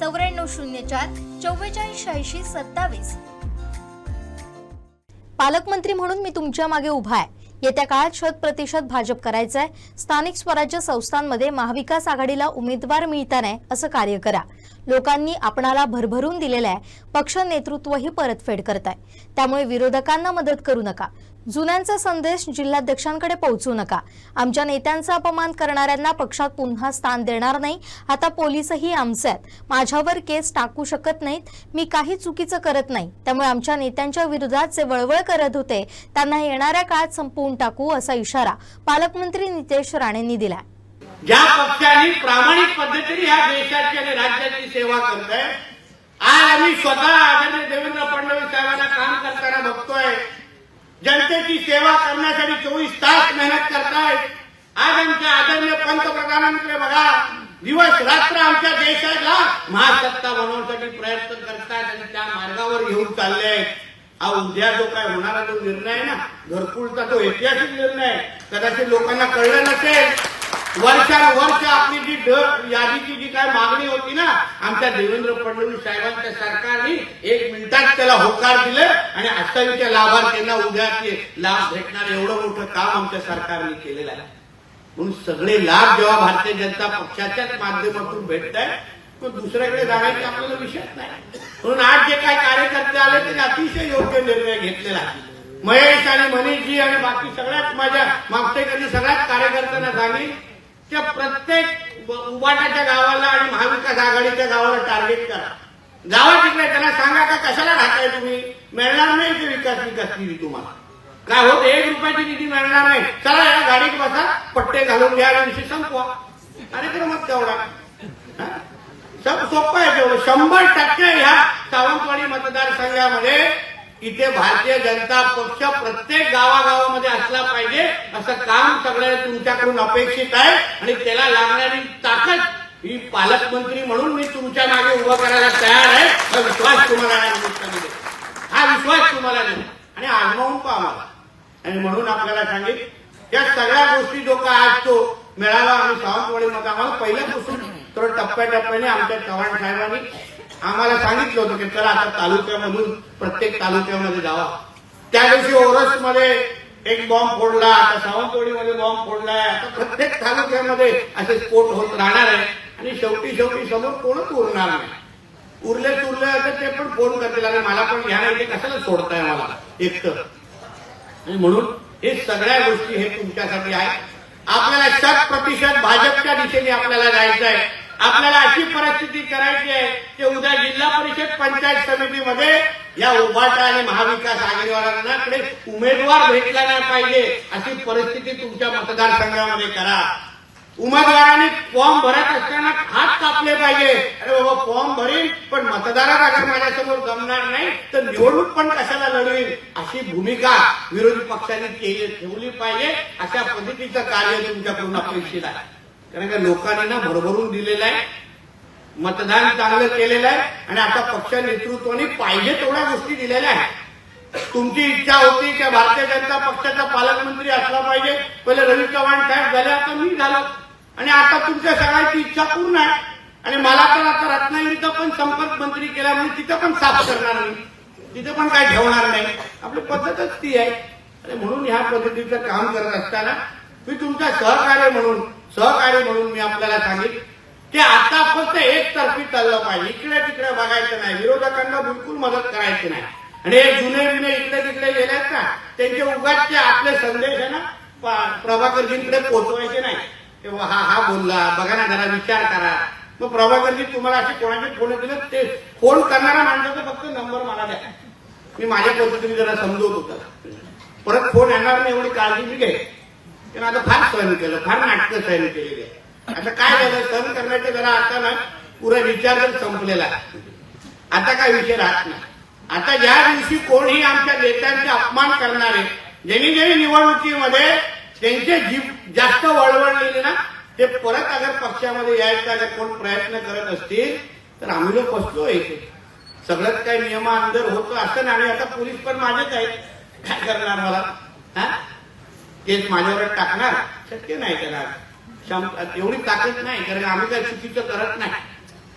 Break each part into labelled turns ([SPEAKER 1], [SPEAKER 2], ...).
[SPEAKER 1] चौऱ्याण्णव शून्य चार चव्वेचाळीस शहाऐंशी सत्तावीस. पालकमंत्री म्हणून मी तुमच्या मागे उभा आहे. येत्या काळात शत प्रतिशत भाजप करायचं आहे स्थानिक स्वराज्य संस्थांमध्ये महाविकास आघाडीला उमेदवार मिळता नाही असं कार्य करा. लोकांनी आपणाला भरभरून दिलेलं आहे पक्ष नेतृत्वही परतफेड करताय. त्यामुळे विरोधकांना मदत करू नका. जुन्यांचा संदेश जिल्हाध्यक्षांकडे पोहोचू नका. आमच्या नेत्यांचा अपमान करणाऱ्यांना पक्षात पुन्हा स्थान देणार नाही. आता पोलीसही आमचे आहेत. माझ्यावर केस टाकू शकत नाहीत. मी काही चुकीचं करत नाही. त्यामुळे आमच्या नेत्यांच्या विरोधात जे वळवळ करत होते त्यांना येणाऱ्या काळात संपवून टाकू असा इशारा पालकमंत्री नितेश राणेंनी दिला
[SPEAKER 2] ज्या पक्षांनी प्रामाणिक पद्धतीने ह्या देशाची आणि राज्याची सेवा करत आहे आज आम्ही स्वतः आदरणीय देवेंद्र फडणवीस साहेबांना काम करताना बघतोय जनतेची सेवा करण्यासाठी चोवीस तास मेहनत करतायत आज आमच्या आदरणीय पंतप्रधानांकडे बघा. दिवस रात्र आमच्या देशाला महासत्ता बनवण्यासाठी प्रयत्न करतायत आणि त्या मार्गावर घेऊन चालले हा उद्या जो काय होणारा जो निर्णय ना घरकुलचा तो ऐतिहासिक निर्णय आहे. कदाचित लोकांना कळलं नसेल वर्षानुवर्ष आपली जी दर यादीची जी काय मागणी होती ना आमच्या देवेंद्र फडणवीस साहेबांच्या सरकारने एक मिनिटात त्याला होकार दिले आणि अष्टावीच्या लाभार्थ्यांना उद्या लाभ भेटणार एवढं मोठं काम आमच्या सरकारने केलेलं आहे. म्हणून सगळे लाभ जेव्हा भारतीय जनता पक्षाच्याच माध्यमातून भेटत आहे तो दुसऱ्याकडे जाण्याची आपल्याला विषय नाही. म्हणून आज जे काही कार्यकर्ते आले त्यांनी अतिशय योग्य निर्णय घेतलेला आहे. महेश आणि मनीषजी आणि बाकी सगळ्याच माझ्या मागच्या कधी सगळ्याच कार्यकर्त्यांना सांगेल त्या प्रत्येक उबाटाच्या गावाला आणि महाविकास आघाडीच्या गावाला टार्गेट करा. गावा तिकडे त्यांना सांगा का कशाला राहताय तुम्ही? मिळणार नाही ते विकास विकास निधी तुम्हाला. काय होत एक रुपयाची निधी मिळणार नाही. चला या गाडीत बसा पट्टे घालून घ्या आणि विषय संपवा. कार्यक्रमात तेवढा. सब सोपं आहे तेवढं. शंभर टक्के ह्या सावंतवाडी मतदारसंघामध्ये इथे भारतीय जनता पक्ष प्रत्येक गावागावामध्ये असला पाहिजे असं काम सगळ्यांना तुमच्याकडून अपेक्षित आहे आणि त्याला लागणारी ताकद ही पालकमंत्री म्हणून मी तुमच्या मागे उभं करायला तयार आहे. हा विश्वास तुम्हाला हा विश्वास तुम्हाला देतो. आणि आजमावून पहा आणि म्हणून आपल्याला सांगेल या सगळ्या गोष्टी जो का आज तो मिळाला आम्ही सावंतवाडीमध्ये आम्हाला पहिल्यापासून तर टप्प्याटप्प्याने आमच्या चव्हाण साहेबांनी आम्हाला सांगितलं होतं की चला आता तालुक्यामधून प्रत्येक तालुक्यामध्ये जावा. त्या दिवशी ओरसमध्ये एक बॉम्ब फोडला आता सावंतवाडीमध्ये बॉम्ब फोडलाय. आता प्रत्येक तालुक्यामध्ये असे स्फोट होत राहणार आहे. आणि शेवटी शेवटी समोर कोणच उरणार नाही. उरले उरले तर ते पण फोन करतील. आणि मला पण घ्या नाही ते कशाला सोडताय मला एकटं. आणि म्हणून हे सगळ्या गोष्टी हे तुमच्यासाठी आहे आपल्याला शत प्रतिशत भाजपच्या दिशेने आपल्याला जायचं आहे आपल्याला अशी परिस्थिती करायची आहे की उद्या जिल्हा परिषद पंचायत समितीमध्ये या उभाटा आणि महाविकास आघाडीवाल्यांकडे उमेदवार भेटला नाही पाहिजे अशी परिस्थिती तुमच्या मतदारसंघामध्ये करा. उमेदवारांनी फॉर्म भरत असताना हात कापले पाहिजे. अरे बाबा फॉर्म भरीन पण मतदारात अगर माझ्यासमोर जमणार नाही तर निवडणूक पण कशाला लढवीन? अशी भूमिका विरोधी पक्षाने केली ठेवली पाहिजे. अशा पद्धतीचं कार्य तुमच्याकडून अपेक्षित आहे. कारण का लोकांनी ना भरभरून दिलेलं आहे. मतदान चांगलं केलेलं आहे आणि आता पक्ष नेतृत्वाने पाहिजे तेवढ्या गोष्टी दिलेल्या आहेत. तुमची इच्छा होती की भारतीय जनता पक्षाचा पालकमंत्री असला पाहिजे. पहिले रवी चव्हाण साहेब झाले आता मी झालो. आणि आता तुमच्या सगळ्यांची इच्छा पूर्ण आहे. आणि मला तर आता रत्नागिरीचा पण संपर्क मंत्री केला म्हणून तिथं पण साफ करणार नाही. तिथं पण काय ठेवणार नाही. आपली पद्धतच ती आहे. आणि म्हणून ह्या पद्धतीचं काम करत असताना मी तुमचा सहकार्य म्हणून सहकार्य म्हणून मी आपल्याला सांगितलं की आता फक्त एक तर्फी चाललं पाहिजे. इकडे तिकडे बघायचं नाही. विरोधकांना बिलकुल मदत करायची नाही. आणि हे जुने जुने इकडे तिकडे गेल्यात ना त्यांचे उगाचचे आपले संदेश आहे ना प्रभाकरजींकडे पोहोचवायचे नाही. तेव्हा हा हा बोलला. बघा ना जरा विचार करा. मग प्रभाकरजी तुम्हाला असे कोणाचे फोन दिले ते फोन करणारा माणसाचा फक्त नंबर मला द्या. मी माझ्या पद्धतीने जरा समजवत होता. परत फोन येणार नाही एवढी काळजी मी घे आता फार सहन केलं फार नाटकं सहन केलेली आहे आता काय झालं? सहन करण्याचे जरा आता ना पुरा विचार संपलेला आता काय विषय राहत नाही. आता ज्या दिवशी कोणी आमच्या नेत्यांचा अपमान करणारे ज्यांनी ज्यांनी निवडणुकीमध्ये त्यांचे जीव जास्त वळवळलेले ना ते परत अगर पक्षामध्ये यायचा अगर कोण प्रयत्न करत असतील तर आम्ही लोक बसतो इथे. सगळंच काही नियमांतर होतं असं नाही. आणि आता पोलीस पण माझेच आहेत. काय करणार मला? हा? केस माझ्यावर टाकणार? शक्य नाही करणार एवढी ताकद नाही कारण आम्ही काय चुकीचं करत नाही.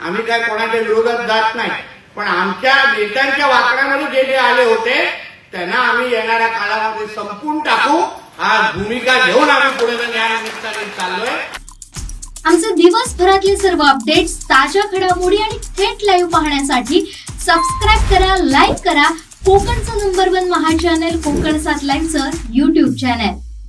[SPEAKER 2] आम्ही काय कोणाच्या विरोधात जात नाही. पण आमच्या नेत्यांच्या वाकड्यामध्ये जे जे आले होते त्यांना आम्ही येणाऱ्या काळामध्ये संपून टाकू. आज भूमिका घेऊन आम्ही पुढे न्यायानिमित्ताने चाललोय.
[SPEAKER 3] आमचे दिवसभरातले सर्व अपडेट्स ताज्या घडामोडी आणि थेट लाईव्ह पाहण्यासाठी सबस्क्राईब करा लाईक करा. कोकणचं number one Maha channel Kokan सात लाईव्हचं युट्यूब चॅनल